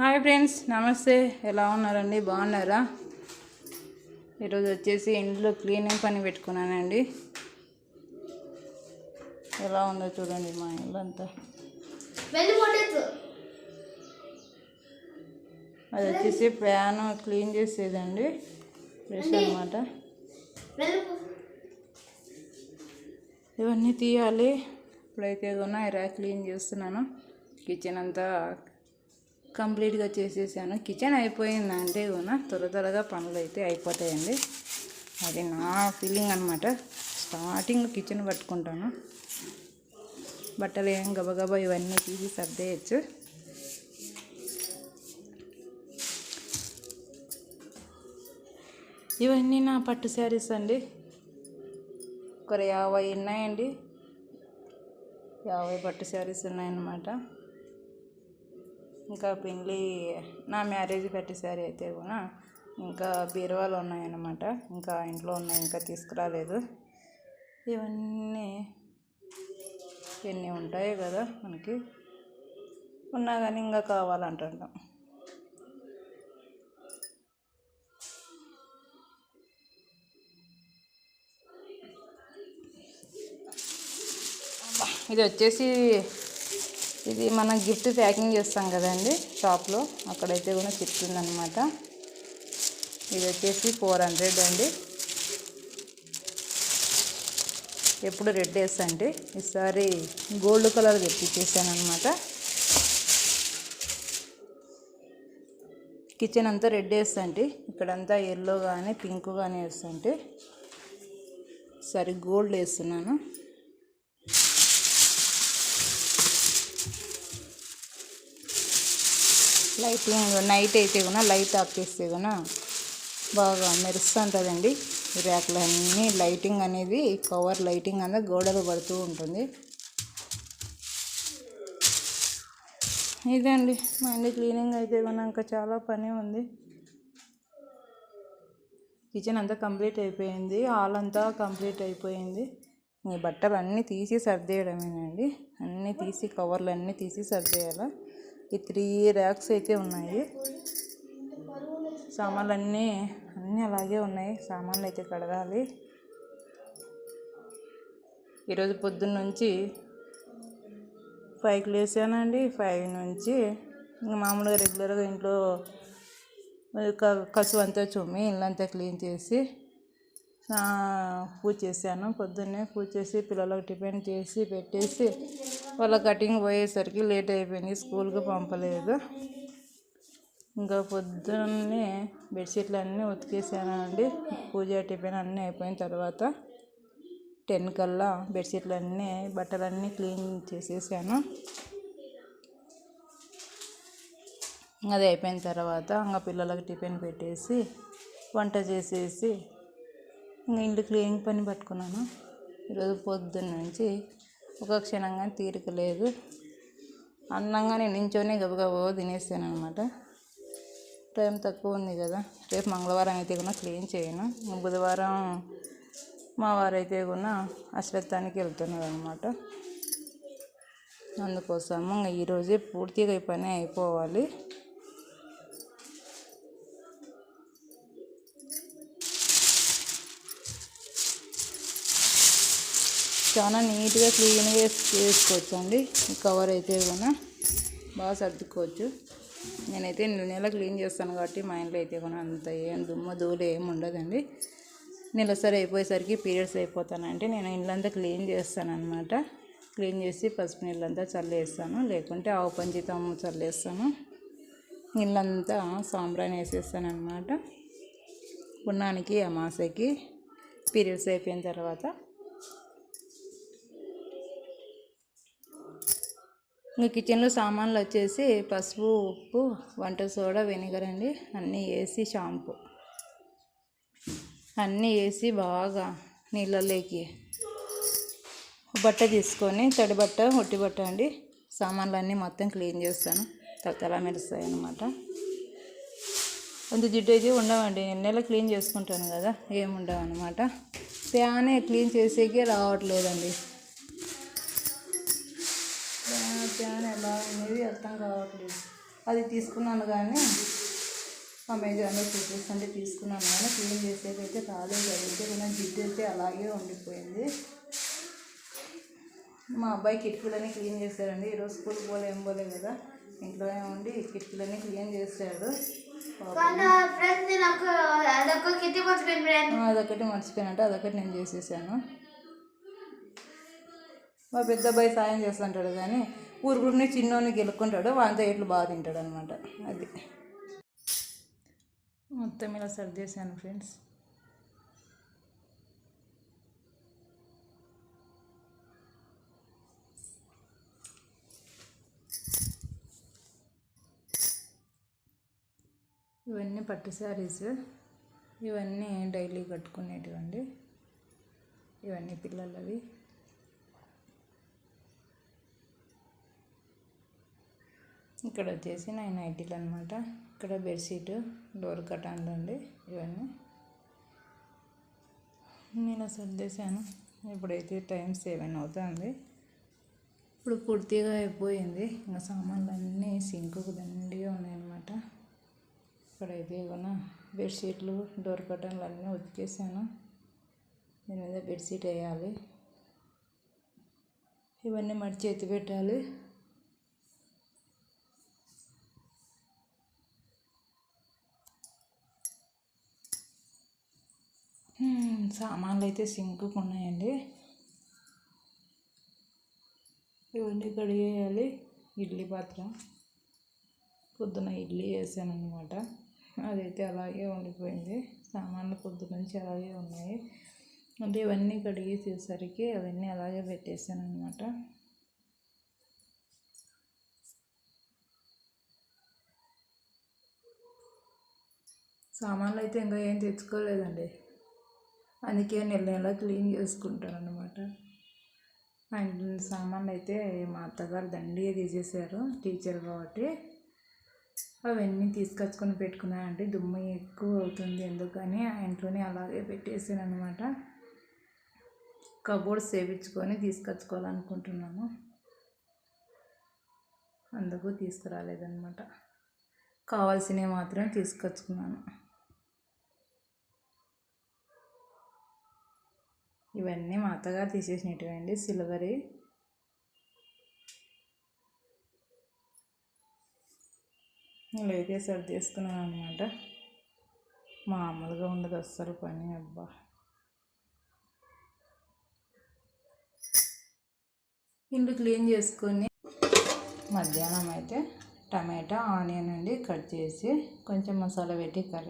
Hi friends నమస్తే. ఎలా ఉన్నారండి? బాగున్నారా? ఈరోజు వచ్చేసి ఇంట్లో క్లీనింగ్ పని పెట్టుకున్నానండి. ఎలా ఉందో చూడండి మా ఇల్లు అంతా. వెళ్ళి కొట్టచ్చు. అది వచ్చేసి ఫ్యాన్ క్లీన్ చేసేదండి. బ్రష్ అనమాట ఇవన్నీ తీయాలి. ఇప్పుడైతే కూడా ఇలా క్లీన్ చేస్తున్నాను. కిచెన్ అంతా కంప్లీట్గా చేసేసాను. కిచెన్ అయిపోయింది అంటే కూడా త్వర త్వరగా పనులు అయితే అయిపోతాయండి. అది నా ఫీలింగ్ అనమాట స్టార్టింగ్ కిచెన్ పట్టుకుంటాను. బట్టలు ఏం గబగబా ఇవన్నీ తీసి సర్దేయచ్చు. ఇవన్నీ నా పట్టు శారీస్ అండి. ఒక యాభై ఉన్నాయండి. యాభై పట్టు శారీస్ ఉన్నాయన్నమాట. ఇంకా పెళ్ళి నా మ్యారేజ్ పట్టు శారీ అయితే కూడా ఇంకా బీరువాలు ఉన్నాయన్నమాట. ఇంకా ఇంట్లో ఉన్నాయి ఇంకా తీసుకురాలేదు. ఇవన్నీ ఎన్ని ఉంటాయో కదా మనకి. ఉన్నా కానీ ఇంకా కావాలంటుంటాం ఇది వచ్చేసి ఇది మనం గిఫ్ట్ ప్యాకింగ్ చేస్తాం కదండి షాప్లో. అక్కడైతే కూడా చెప్తుందనమాట ఇది వచ్చేసి ఫోర్ హండ్రెడ్ అండి. ఎప్పుడు రెడ్ వేస్తండి ఈసారి గోల్డ్ కలర్ తెప్పించేసాను అనమాట కిచెన్ అంతా రెడ్ వేస్తండి ఇక్కడంతా ఎల్లో కానీ పింక్ కానీ వేస్తుంటే సరే గోల్డ్ వేస్తున్నాను. లైట్ నైట్ అయితే కూడా లైట్ ఆఫ్ చేస్తే కూడా బాగా మెరుస్తుంటుందండి. ఈ ర్యాక్లన్నీ లైటింగ్ అనేది కవర్ లైటింగ్ అంతా గోడలు పడుతూ ఉంటుంది. ఇదండి మా ఇంటి క్లీనింగ్ అయితే ఇంకా చాలా పని ఉంది. కిచెన్ అంతా కంప్లీట్ అయిపోయింది. హాల్ అంతా కంప్లీట్ అయిపోయింది. ఈ బట్టలు అన్నీ తీసి సర్దేయడమేనండి. అన్నీ తీసి కవర్లు అన్నీ తీసి సర్దేయాలా? ఈ త్రీ ర్యాక్స్ అయితే ఉన్నాయి. సామాన్లు అన్నీ అన్నీ అలాగే ఉన్నాయి. సామాన్లు అయితే కడగాలి. ఈరోజు పొద్దున్న నుంచి ఫైవ్కి లేసానండి ఫైవ్ నుంచి ఇంకా మామూలుగా రెగ్యులర్గా ఇంట్లో క- కసువు అంతా చుమ్మి ఇల్లంతా క్లీన్ చేసి పూజ చేశాను. పొద్దున్నే పూజ చేసి పిల్లలకు టిఫిన్ చేసి పెట్టేసి వాళ్ళ కటింగ్ పోయేసరికి లేట్ అయిపోయింది. స్కూల్కి పంపలేదు. ఇంకా పొద్దున్నే బెడ్షీట్లు అన్నీ ఉతికేసానండి. పూజ టిఫిన్ అన్నీ అయిపోయిన తర్వాత టెన్ కల్లా బెడ్షీట్లు అన్నీ బట్టలన్నీ క్లీన్ చేసేసాను. అది అయిపోయిన తర్వాత ఇంకా పిల్లలకు టిఫిన్ పెట్టేసి వంట చేసేసి ఇంకా ఇంటి క్లీనింగ్ పని పట్టుకున్నాను. ఈరోజు పొద్దున్న నుంచి ఒక క్షణంగా తీరిక లేదు. అన్నంగా నేను నించోనే గబగబో తినేసాను అనమాట టైం తక్కువ ఉంది కదా. రేపు మంగళవారం అయితే కూడా క్లీన్ చేయను. బుధవారం మా వారైతే కూడా అశ్రద్ధానికి వెళ్తున్నారు అనమాట అందుకోసము ఇంకా ఈరోజే పూర్తిగా ఈ పని అయిపోవాలి. చాలా నీట్గా క్లీన్గా చేసుకోవచ్చు అండి ఈ కవర్ అయితే కూడా బాగా సర్దుకోవచ్చు. నేనైతే నెల నెల క్లీన్ చేస్తాను కాబట్టి మా ఇంట్లో అయితే కూడా అంత ఏం దుమ్ము దూలు ఏం ఉండదండి. నెలసరి అయిపోయేసరికి పీరియడ్స్ అయిపోతానంటే నేను ఇల్లంతా క్లీన్ చేస్తాను అనమాట క్లీన్ చేసి పసుపు నీళ్ళంతా చల్లేస్తాను. లేకుంటే ఆవు పంచితం చల్లేస్తాను. ఇల్లంతా సాంబ్రాన్ వేసేస్తాను అనమాట పున్నానికి అమాసకి పీరియడ్స్ అయిపోయిన తర్వాత ఇంకా కిచెన్లో సామాన్లు వచ్చేసి పసుపు ఉప్పు వంట సోడా వెనిగర్ అండి. అన్నీ వేసి షాంపూ. అన్నీ వేసి బాగా నీళ్ళలోకి బట్ట తీసుకొని తడి బట్ట ఒట్టి బట్ట అండి. సామాన్లు అన్నీ మొత్తం క్లీన్ చేస్తాను. తల మెరుస్తాయి అనమాట అంత జిడ్డు అయితే ఉండవండి. నేను నెల క్లీన్ చేసుకుంటాను కదా ఏముండవు అనమాట ప్యానే క్లీన్ చేసేకే రావట్లేదండి. ప్యాన్ ఎలా అనేది అర్థం కావట్లేదు. అది తీసుకున్నాను కానీ అమెజాన్లో చూపిస్తుంటే తీసుకున్నాను కానీ క్లీన్ చేసేదైతే రాలేదు. అదైతే కొంచెం జిడ్డు అయితే అలాగే ఉండిపోయింది. మా అబ్బాయి కిటికీలన్నీ క్లీన్ చేశారండి ఈరోజు స్కూల్కి పోలే ఏం పోలే కదా. ఇంట్లోనే ఉండి కిటికీలన్నీ క్లీన్ చేశాడు. అదొకటి మర్చిపోయినట్టు అదొకటి నేను చేసేసాను. మా పెద్ద అబ్బాయి సాయం చేస్తుంటాడు కానీ ఊరు చిన్నోని గెలుక్కుంటాడు వాంతో ఎట్లు బాగా తింటాడు అనమాట అది. మొత్తం ఇలా సర్దేశాను ఫ్రెండ్స్. ఇవన్నీ పట్టు శారీస్ ఇవన్నీ డైలీ కట్టుకునేటివండి. ఇవన్నీ పిల్లలవి. ఇక్కడ వచ్చేసి నా నైటీలు అనమాట ఇక్కడ బెడ్షీట్ డోర్ కటాన్లు అండి ఇవన్నీ. నేను సర్దేశాను ఇప్పుడైతే టైం సెవెన్ అవుతుంది. ఇప్పుడు పూర్తిగా అయిపోయింది. ఇంకా సామాన్లు అన్నీ సింకుకు దండిగా ఉన్నాయన్నమాట. ఇక్కడైతే ఏమన్నా బెడ్షీట్లు డోర్ కర్టన్లు అన్నీ ఉతికేసాను. దీని మీద బెడ్షీట్ వేయాలి. ఇవన్నీ మడిచి ఎత్తి పెట్టాలి. సామాన్లు అయితే సింకుకు ఉన్నాయండి. ఇవన్నీ కడిగేయాలి. ఇడ్లీ పాత్ర. పొద్దున ఇడ్లీ వేసాను అనమాట అదైతే అలాగే ఉండిపోయింది. సామాన్లు పొద్దున నుంచి అలాగే ఉన్నాయి. అంటే ఇవన్నీ కడిగేసేసరికి అవన్నీ అలాగే పెట్టేసాను అనమాట సామాన్లు అయితే ఇంకా ఏం తెచ్చుకోలేదండి. అందుకే నెల నెల క్లీన్ చేసుకుంటాను అనమాట అండ్ సామాన్లు అయితే మా అత్తగారు దండిగా తీసేశారు టీచర్ కాబట్టి. అవన్నీ తీసుకొచ్చుకొని పెట్టుకున్నానండి దుమ్ము ఎక్కువ అవుతుంది ఎందుకని ఆ ఇంట్లోనే అలాగే పెట్టేసాను అనమాట కబోర్డ్ సేపించుకొని తీసుకొచ్చుకోవాలనుకుంటున్నాను అందుకు తీసుకురాలేదన్నమాట. కావాల్సినవి మాత్రం తీసుకొచ్చుకున్నాను. ఇవన్నీ మా అత్తగారు తీసేసినటువండి సిల్వరీ. ఇలాగే సర్ది చేసుకున్నాను అనమాట మామూలుగా ఉండదు అస్సలు పని అబ్బా. ఇంట్లో క్లీన్ చేసుకొని మధ్యాహ్నం అయితే టమాటా ఆనియన్ అండి కట్ చేసి కొంచెం మసాలా పెట్టి కర్రీ